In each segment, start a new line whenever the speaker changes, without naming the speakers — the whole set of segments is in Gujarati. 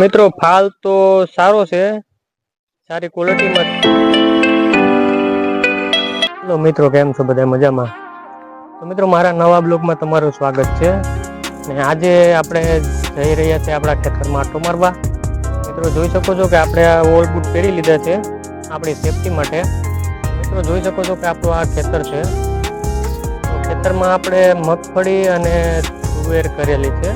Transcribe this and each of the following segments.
મિત્રો, ફાલ તો સારો છે. સારી ક્વોલિટીમાં મિત્રો, કેમ છો બધા મજામાં? તો મિત્રો, મારા નવા બ્લોગમાં તમારું સ્વાગત છે. ને આજે આપણે જઈ રહ્યા છીએ આપણા ખેતરમાં આટો મારવા. મિત્રો, જોઈ શકો છો કે આપણે આ ઓલ બૂટ પહેરી લીધા છે આપણી સેફટી માટે. મિત્રો, જોઈ શકો છો કે આપણું આ ખેતર છે. ખેતરમાં આપણે મગફળી અને તુવેર કરેલી છે.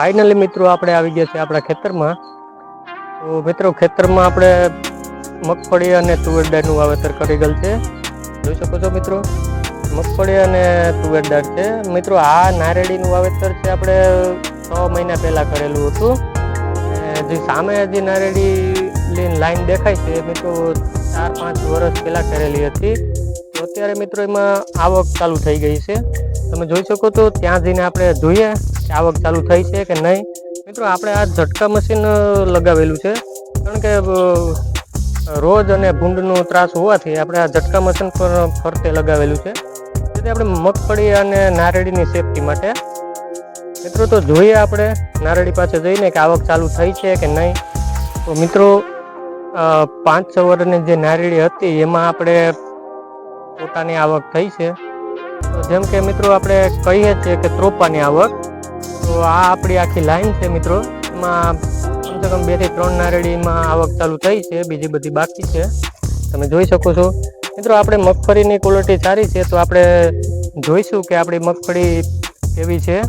ફાઇનલી મિત્રો આપણે આવી ગયા છે આપણા ખેતરમાં. તો મિત્રો ખેતરમાં આપણે મગફળી અને તુવેર દાળનું વાવેતર કરી ગયેલ છે. જોઈ શકો છો મિત્રો, મગફળી અને તુવેર દાળ છે. મિત્રો, આ નારેડીનું વાવેતર છે આપણે છ મહિના પહેલાં કરેલું હતું. જે સામે જે નારેડી લાઈન દેખાય છે, મિત્રો, ચાર પાંચ વર્ષ પહેલાં કરેલી હતી. તો અત્યારે મિત્રો એમાં આવક ચાલુ થઈ ગઈ છે. તમે જોઈ શકો છો ત્યાં જઈને આપણે જોઈએ. આવક ચાલુ થઈ છે કે નહીં? મિત્રો, આપણે આ ઝટકા મશીન લગાવેલું છે. કારણ કે રોજ અને ભૂંડનો ત્રાસ હોવાથી આપણે આ ઝટકા મશીન પર ફરતે લગાવેલું છે. જેથી આપણે મગફળી અને નારેડીની સેફટી માટે. મિત્રો, તો જોઈએ આપણે નારેડી પાસે જઈને કે આવક ચાલુ થઈ છે કે નહીં. તો મિત્રો પાંચ છ વર્ષની જે નારેડી હતી, એમાં આપણે પોતાની આવક થઈ છે. જેમ કે મિત્રો, આપણે કહીએ છીએ કે ત્રોપાની આવક. તો આ આપણી આખી લાઈન છે મિત્રો. એમાં કમસે કમ બેથી ત્રણ નારેડીમાં આવક ચાલુ થઈ છે, બીજી બધી બાકી છે. તમે જોઈ શકો છો. મિત્રો, આપણે મગફળીની ક્વોલિટી સારી છે, તો આપણે જોઈશું કે આપણી મગફળી કેવી છે.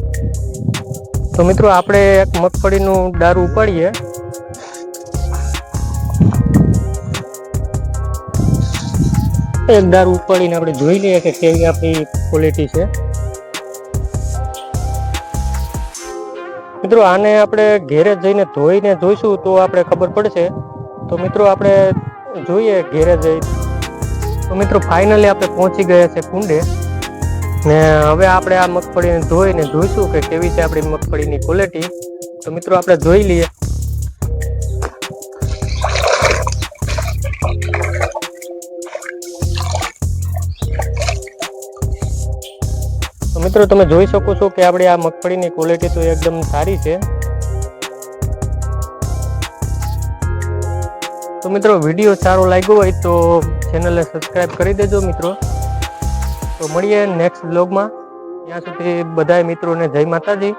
તો મિત્રો, આપણે એક મગફળીનું દારૂ ઉપાડીએ. એક દારૂ ઉપાડીને આપણે જોઈ લઈએ કે કેવી આપણી ક્વોલિટી છે. મિત્રો, આને આપણે ઘેરે જઈને ધોઈને જોઈશું તો આપણે ખબર પડશે. તો મિત્રો, આપણે જોઈએ ઘેરે જઈ. તો મિત્રો ફાઇનલી આપણે પહોંચી ગયા છે કુંડે. ને હવે આપણે આ મગફળીને ધોઈને જોઈશું કે કેવી છે આપણી મગફળીની ક્વોલિટી તો મિત્રો, આપણે જોઈ લઈએ. મિત્રો, તમે જોઈ શકો છો કે આપણી આ મગફળીની ક્વોલિટી તો એકદમ સારી છે. તો મિત્રો, વીડિયો સારો લાગ્યો હોય તો ચેનલને સબસ્ક્રાઈબ કરી દેજો મિત્રો. તો મળીએ નેક્સ્ટ બ્લોગમાં ત્યાં સુધી બધાય મિત્રોને જય માતાજી.